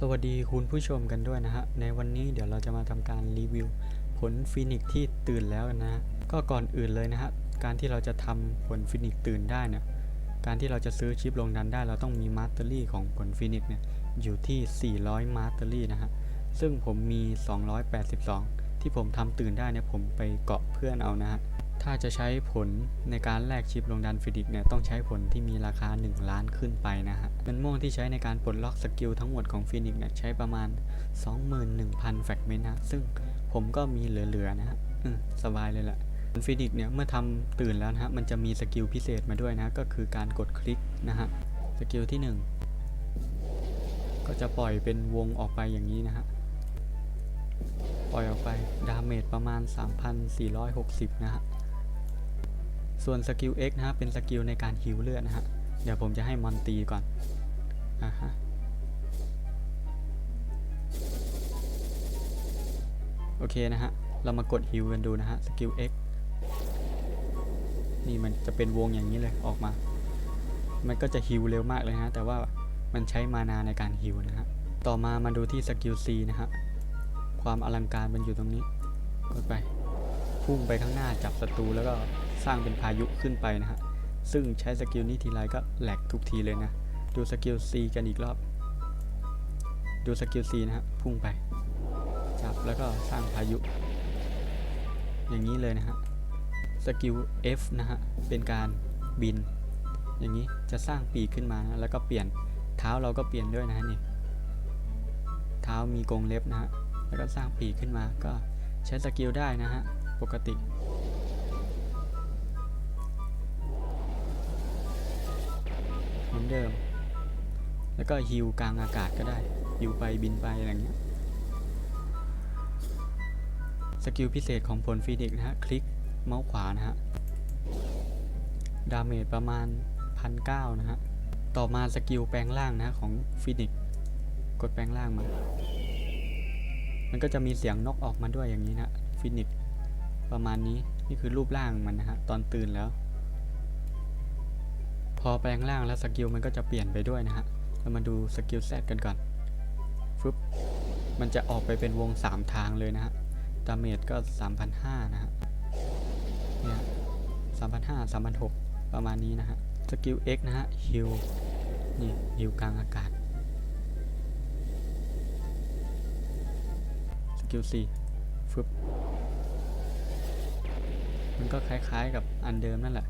สวัสดีคุณผู้ชมกันด้วยนะฮะ ในวันนี้เดี๋ยวเราจะมาทำการรีวิว ผลฟินิกที่ตื่นแล้วกันนะฮะก็ก่อนอื่นเลยนะฮะ การที่เราจะทำผลฟินิกตื่นได้เนี่ย การที่เราจะซื้อชิปลงดันได้ เราต้องมีมาสเตอรี่ของผลฟินิกเนี่ยอยู่ที่ 400 มาสเตอรี่นะฮะ ซึ่งผมมี 282 ที่ผมทำตื่นได้เนี่ยผมไปเกาะเพื่อนเอานะฮะ ถ้าจะใช้ผลในการแลกชิปลงดันฟินิกเนี่ยต้องใช้ผลที่มีราคา 1 ล้านขึ้นไปนะฮะเงินม่วงที่ใช้ในการปลดล็อกสกิลทั้งหมดของฟินิกเนี่ยใช้ประมาณ 21,000 แฟกเมนต์นะซึ่งผมก็มีเหลือๆนะฮะสบายเลยแหละฟินิกเนี่ยเมื่อทำตื่นแล้วนะฮะมันจะมีสกิลพิเศษมาด้วยนะก็คือการกดคลิกนะฮะสกิลที่ 1 ก็จะปล่อยเป็นวงออกไปอย่างนี้นะฮะปล่อยออกไปดาเมจประมาณ 3,460 นะฮะ ส่วนสกิล X นะฮะเป็นสกิลในการฮิวเลือดนะฮะ เดี๋ยวผมจะให้มอนตีก่อนอ่าฮะโอเคนะฮะ เรามากดฮิวกันดูนะฮะ สกิล X นี่มันจะเป็นวงอย่างนี้เลยออกมา มันก็จะฮิวเร็วมากเลยนะฮะ แต่ว่ามันใช้มานาในการฮิวนะฮะ ต่อมามาดูที่สกิล C นะฮะ ความอลังการมันอยู่ตรงนี้กดไป พุ่งไปข้างหน้าจับศัตรูแล้วก็ สร้างเป็นพายุขึ้นไปนะฮะ ซึ่งใช้สกิลนี้ทีไรก็แหลกทุกทีเลยนะ ดูสกิล C กันอีกรอบ ดูสกิล C นะฮะ พุ่งไป จับแล้วก็สร้างพายุ อย่างนี้เลยนะฮะ สกิล F นะฮะ เป็นการบิน อย่างนี้จะสร้างปีกขึ้นมานะแล้วก็เปลี่ยนเท้าเราก็เปลี่ยนด้วยนะฮะนี่ เท้ามีกรงเล็บนะฮะ แล้วก็สร้างปีกขึ้นมาก็ใช้สกิลได้นะฮะ ปกติ อนเดิม แล้วก็ฮิวกลางอากาศก็ได้ฮิวไปบินไปอะไรเงี้ย สกิลพิเศษของผลฟีนิกนะฮะ คลิกเมาส์ขวานะฮะ ดาเมจประมาณพันเก้านะฮะ ต่อมาสกิลแปลงร่างนะของฟีนิกกดแปลงร่างมา มันก็จะมีเสียงนกออกมาด้วยอย่างนี้นะฟินิกประมาณนี้ นี่คือรูปร่างมันนะฮะ ตอนตื่นแล้ว พอแปลงร่างแล้วสกิลมันก็จะเปลี่ยนไปด้วยนะฮะเรามาดูสกิลแซดกันก่อนฟึบมันจะออกไปเป็นวง 3 ทางเลยนะฮะดาเมจก็3,500นะฮะเนี่ย3,500 3,600ประมาณนี้นะฮะสกิล X นะฮะฮิลนี่ฮิลกลางอากาศสกิล C ฟึบมันก็คล้ายๆกับอันเดิมนั่นแหละ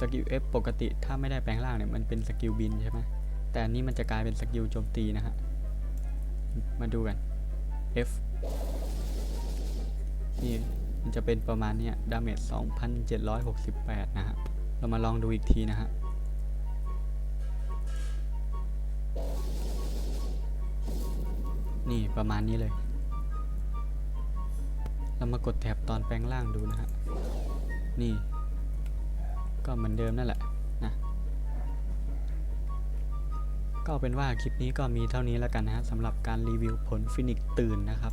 สกิล F ปกติถ้าไม่ได้แปลงร่างเนี่ยมันเป็นสกิลบินใช่ไหมแต่อันนี้มันจะกลายเป็นสกิลโจมตีนะฮะ มาดูกัน F นี่มันจะเป็นประมาณเนี้ยดาเมจ2,768 นะฮะ เรามาลองดูอีกทีนะฮะนี่ประมาณนี้เลย เรามากดแท็บตอนแปลงร่างดูนะฮะ นี่ ก็เหมือนเดิมนั่นแหละนะก็เป็นว่าคลิปนี้ก็มีเท่านี้แล้วกันนะฮะสำหรับการรีวิวผลฟินิกตื่นนะครับ